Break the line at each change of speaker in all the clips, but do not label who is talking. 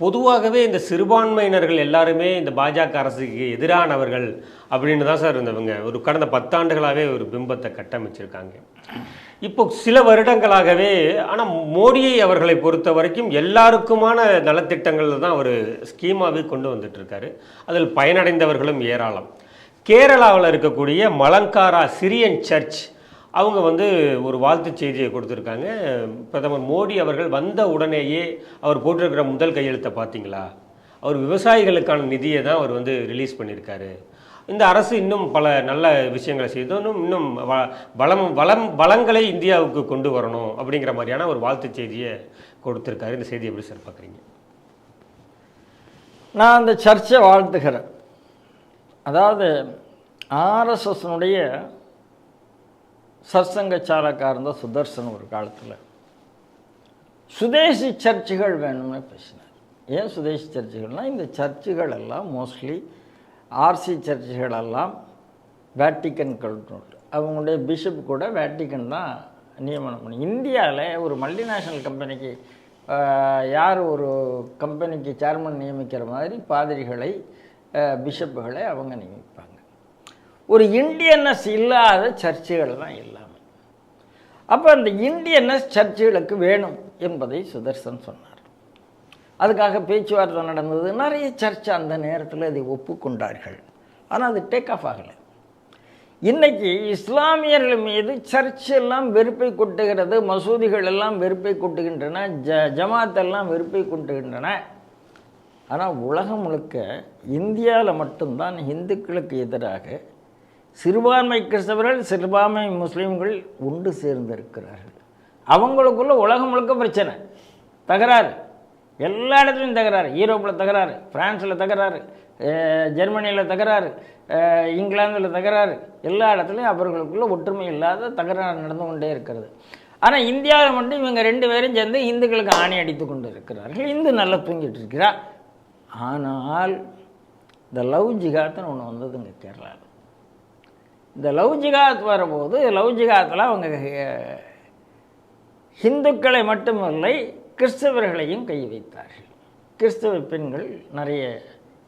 பொதுவாகவே இந்த சிறுபான்மையினர்கள் எல்லாருமே இந்த பாஜக அரசுக்கு எதிரானவர்கள் அப்படின்னு தான் சார் இருந்தவங்க. ஒரு கடந்த பத்தாண்டுகளாகவே ஒரு பிம்பத்தை கட்டமைச்சிருக்காங்க. இப்போ சில வருடங்களாகவே ஆனால் மோடியை அவர்களை பொறுத்த வரைக்கும் எல்லாருக்குமான நலத்திட்டங்கள் தான் ஒரு ஸ்கீமாகவே கொண்டு வந்துட்டுருக்காரு. அதில் பயனடைந்தவர்களும் ஏராளம். கேரளாவில் இருக்கக்கூடிய மலங்காரா சிரியன் சர்ச் அவங்க வந்து ஒரு வாழ்த்து செய்தியை கொடுத்துருக்காங்க. பிரதமர் மோடி அவர்கள் வந்த உடனேயே அவர் போட்டிருக்கிற முதல் கையெழுத்தை பார்த்தீங்களா? அவர் விவசாயிகளுக்கான நிதியை தான் அவர் வந்து ரிலீஸ் பண்ணியிருக்காரு. இந்த அரசு இன்னும் பல நல்ல விஷயங்களை செய்தோம் இன்னும் வ- வளம் வளம் வளங்களை இந்தியாவுக்கு கொண்டு வரணும் அப்படிங்கிற மாதிரியான ஒரு வாழ்த்து செய்தியை கொடுத்துருக்காரு. இந்த செய்தியை எப்படி சார் பார்க்குறீங்க?
நான் அந்த சர்ச்சை வாழ்த்துகிறேன். அதாவது ஆர்எஸ்எஸ்னுடைய சத்சங்க சாலக்கா இருந்த சுதர்சன் ஒரு காலத்தில். சுதேசி சர்ச்சுகள் வேணும்னு பேசினார். ஏன் சுதேசி சர்ச்சுகள்னால் இந்த சர்ச்சுகள் எல்லாம் மோஸ்ட்லி ஆர்சி சர்ச்சுகள் எல்லாம் வேட்டிக்கன் கல்ட்ரோல் அவங்களுடைய பிஷப் கூட வேட்டிக்கன் தான் நியமனம் பண்ணி. இந்தியாவில் ஒரு மல்டிநேஷ்னல் கம்பெனிக்கு யார் ஒரு கம்பெனிக்கு சேர்மன் நியமிக்கிற மாதிரி பாதிரிகளை பிஷப்புகளை அவங்க நியமிப்பாங்க. ஒரு இந்தியன்னஸ் இல்லாத சர்ச்சுகள் தான் இல்லை. அப்போ அந்த இந்தியனஸ் சர்ச்சுகளுக்கு வேணும் என்பதை சுதர்சன் சொன்னார். அதுக்காக பேச்சுவார்த்தை நடந்தது. நிறைய சர்ச் அந்த நேரத்தில் அதை ஒப்புக்கொண்டார்கள். ஆனால் அது டேக் ஆஃப் ஆகலை. இன்றைக்கி இஸ்லாமியர்கள் மீது சர்ச் எல்லாம் வெறுப்பை கொட்டுகிறது மசூதிகள் எல்லாம் வெறுப்பை கொட்டுகின்றன ஜ ஜமாத் எல்லாம் வெறுப்பை கொட்டுகின்றன. ஆனால் உலகம் முழுக்க இந்தியாவில் மட்டும்தான் இந்துக்களுக்கு எதிராக சிறுபான்மை கிறிஸ்தவர்கள் சிறுபான்மை முஸ்லீம்கள் ஒன்று சேர்ந்திருக்கிறார்கள். அவங்களுக்குள்ள உலகம் முழுக்க பிரச்சனை. தகராறு. எல்லா இடத்துலையும் தகராறு. யூரோப்பில் தகராறு பிரான்ஸில் தகராறு ஜெர்மனியில் தகராறு இங்கிலாந்தில் தகராறு. எல்லா இடத்துலையும் அவர்களுக்குள்ள ஒற்றுமை இல்லாத தகராறு நடந்து கொண்டே இருக்கிறது. ஆனால் இந்தியாவில் மட்டும் இவங்க ரெண்டு பேரும் சேர்ந்து இந்துக்களுக்கு ஆணி அடித்து கொண்டு இருக்கிறார்கள் இந்து நல்லா தூங்கிட்டு இருக்கிறார் ஆனால் இந்த லவ் ஜிகாத்துன்னு ஒன்று வந்ததுங்க கேரளாவில் இந்த லவ் ஜிகாத் வரும்போது லவ் ஜிகாத்தில் அவங்க ஹிந்துக்களை மட்டுமில்லை கிறிஸ்தவர்களையும் கை வைத்தார்கள். கிறிஸ்தவ பெண்கள் நிறைய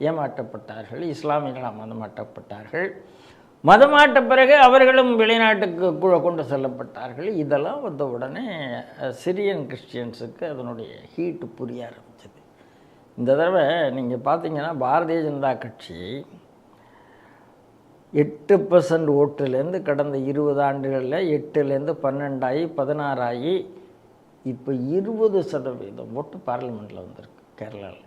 ஏமாற்றப்பட்டார்கள் இஸ்லாமியர்களால் மதமாட்டப்பட்டார்கள் மதமாட்ட பிறகு அவர்களும் வெளிநாட்டுக்கு கொண்டு செல்லப்பட்டார்கள். இதெல்லாம் வந்த உடனே சிரியன் கிறிஸ்டியன்ஸுக்கு அதனுடைய ஹீட்டு புரிய ஆரம்பிச்சது. இந்த தடவை நீங்கள் பார்த்தீங்கன்னா பாரதிய ஜனதா கட்சி எட்டு பர்சன்ட் ஓட்டுலேருந்து கடந்த இருபது ஆண்டுகளில் எட்டுலேருந்து பன்னெண்டாகி பதினாறாகி இப்போ இருபது சதவீதம் ஓட்டு பார்லிமெண்ட்டில் வந்திருக்கு கேரளாவில்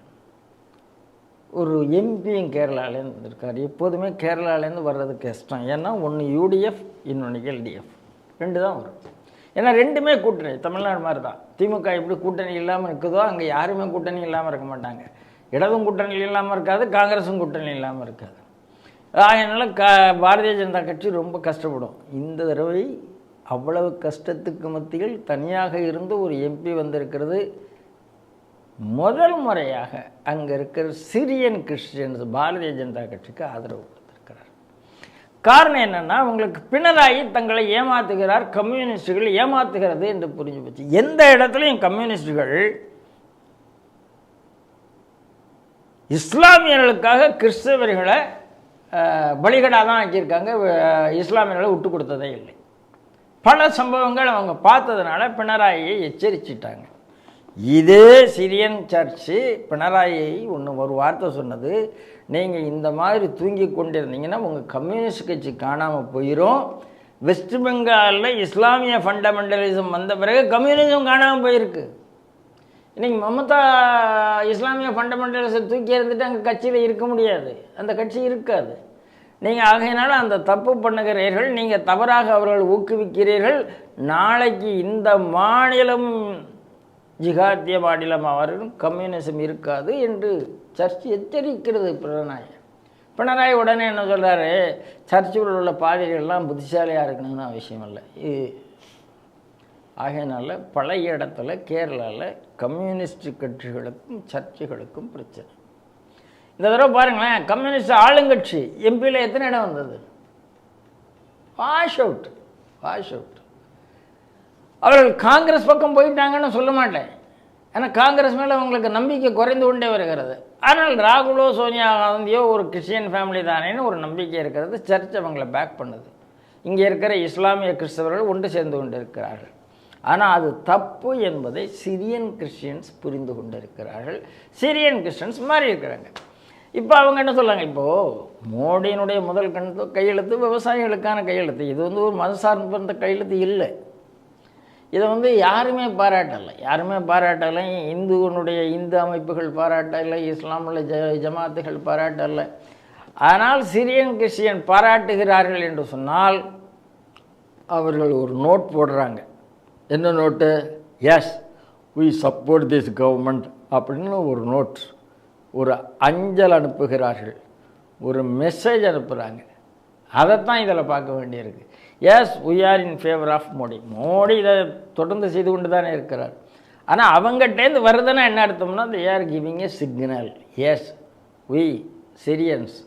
ஒரு எம்பியும் கேரளாலேருந்து வந்திருக்கார். எப்போதுமே கேரளாலேருந்து வர்றது கஷ்டம். ஏன்னா ஒன்று யூடிஎஃப் இன்னொன்று எல்டிஎஃப் ரெண்டு தான் வரும். ஏன்னா ரெண்டுமே கூட்டணி. தமிழ்நாடு மாதிரி தான் திமுக எப்படி கூட்டணி இல்லாமல் இருக்குதோ அங்கே யாருமே கூட்டணி இல்லாமல் இருக்க மாட்டாங்க. இடதும் கூட்டணி இல்லாமல் இருக்காது காங்கிரஸும் கூட்டணி இல்லாமல் இருக்காது. அதனால் க பாரதிய ஜனதா கட்சி ரொம்ப கஷ்டப்படும். இந்த தடவை அவ்வளவு கஷ்டத்துக்கு மத்தியில் தனியாக இருந்து ஒரு எம்பி வந்திருக்கிறது. முதல் முறையாக அங்கே இருக்கிற சிரியன் கிறிஸ்டியன்ஸ் பாரதிய ஜனதா கட்சிக்கு ஆதரவு கொடுத்திருக்கிறார். காரணம் என்னென்னா அவங்களுக்கு பினராயி தங்களை ஏமாத்துகிறார் கம்யூனிஸ்டுகள் ஏமாத்துகிறது என்று புரிஞ்சு போச்சு. எந்த இடத்துலையும் கம்யூனிஸ்டுகள் இஸ்லாமியர்களுக்காக கிறிஸ்தவர்களை பலிகடாக தான் ஆக்கியிருக்காங்க. இஸ்லாமியர்களை விட்டு கொடுத்ததே இல்லை. பல சம்பவங்கள் அவங்க பார்த்ததுனால பினராயியை எச்சரிச்சிட்டாங்க. இதே சிரியன் சர்ச்சு. பினராயியை ஒன்று ஒரு வார்த்தை சொன்னது. நீங்கள் இந்த மாதிரி தூங்கி கொண்டிருந்தீங்கன்னா உங்கள் கம்யூனிஸ்ட் கட்சி காணாமல் போயிடும் வெஸ்ட் பெங்காலில் இஸ்லாமிய ஃபண்டமெண்டலிசம் வந்த பிறகு கம்யூனிசம் காணாமல் போயிருக்கு. இன்னைக்கு மமதா இஸ்லாமிய ஃபண்டமெண்டல்ஸை தூக்கி இருந்துட்டு அங்கே கட்சியில் இருக்க முடியாது. அந்த கட்சி இருக்காது. நீங்கள் ஆகையினால அந்த தப்பு பண்ணுகிறீர்கள். நீங்கள் தவறாக அவர்கள் ஊக்குவிக்கிறீர்கள். நாளைக்கு இந்த மாநிலம் ஜிகாத்திய மாநிலம் அவர்களும் கம்யூனிசம் இருக்காது என்று சர்ச் எச்சரிக்கிறது பினராயி பினராயி உடனே என்ன சொல்கிறாரு சர்ச்சில் உள்ள பாதிரிகள்லாம் புத்திசாலியாக இருக்கணும்னு அவசியம் இல்லை. இது ஆகையினால பழைய இடத்துல கேரளாவில் கம்யூனிஸ்ட் கட்சிகளுக்கும் சர்ச்சைகளுக்கும் பிரச்சனை. இந்த தடவை பாருங்களேன் கம்யூனிஸ்ட் ஆளுங்கட்சி எம்பியில் எத்தனை இடம் வந்தது? வாஷ் அவுட் வாஷ் அவுட் அவர்கள் காங்கிரஸ் பக்கம் போயிட்டாங்கன்னு சொல்ல மாட்டேன். ஏன்னா காங்கிரஸ் மேலே அவங்களுக்கு நம்பிக்கை குறைந்து கொண்டே வருகிறது. ஆனால் ராகுலோ சோனியா காந்தியோ ஒரு கிறிஸ்டியன் ஃபேமிலி தானேன்னு ஒரு நம்பிக்கை இருக்கிறது சர்ச் அவங்கள பேக் பண்ணுது. இங்கே இருக்கிற இஸ்லாமிய கிறிஸ்தவர்கள் ஒன்று சேர்ந்து கொண்டு இருக்கிறார்கள் ஆனால் அது தப்பு என்பதை சிரியன் கிறிஸ்டியன்ஸ் புரிந்து கொண்டிருக்கிறார்கள். சிரியன் கிறிஸ்டியன்ஸ் மாறி இருக்கிறாங்க இப்போ அவங்க என்ன சொல்றாங்க? இப்போது மோடியினுடைய முதல் கணத்து கையெழுத்து விவசாயிகளுக்கான கையெழுத்து. இது வந்து ஒரு மத சார்ந்த கையெழுத்து இல்லை. இதை வந்து யாருமே பாராட்டலை. யாருமே பாராட்டலை. இந்துவனுடைய இந்து அமைப்புகள் பாராட்டலை. இஸ்லாமில் ஜ ஜமாத்துகள் பாராட்டலை. ஆனால் சிரியன் கிறிஸ்டியன் பாராட்டுகிறார்கள் என்று சொன்னால் அவர்கள் ஒரு நோட் போடுறாங்க. என்ன note? Yes we support this government அப்படின்னு ஒரு நோட். ஒரு அஞ்சல் அனுப்புகிறார்கள். ஒரு மெசேஜ் அனுப்புகிறாங்க அதைத்தான் இதில் பார்க்க வேண்டியிருக்கு. Yes we are in favour of Modi Modi இதை தொடர்ந்து செய்து கொண்டு தானே இருக்கிறார். ஆனால் அவங்ககிட்டேருந்து வருதுன்னா என்ன அர்த்தம்னா they are giving a signal yes we Syrians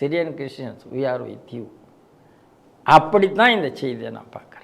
Syrian Christians we are with you அப்படித்தான் இந்த செய்தியை நான் பார்க்குறேன்.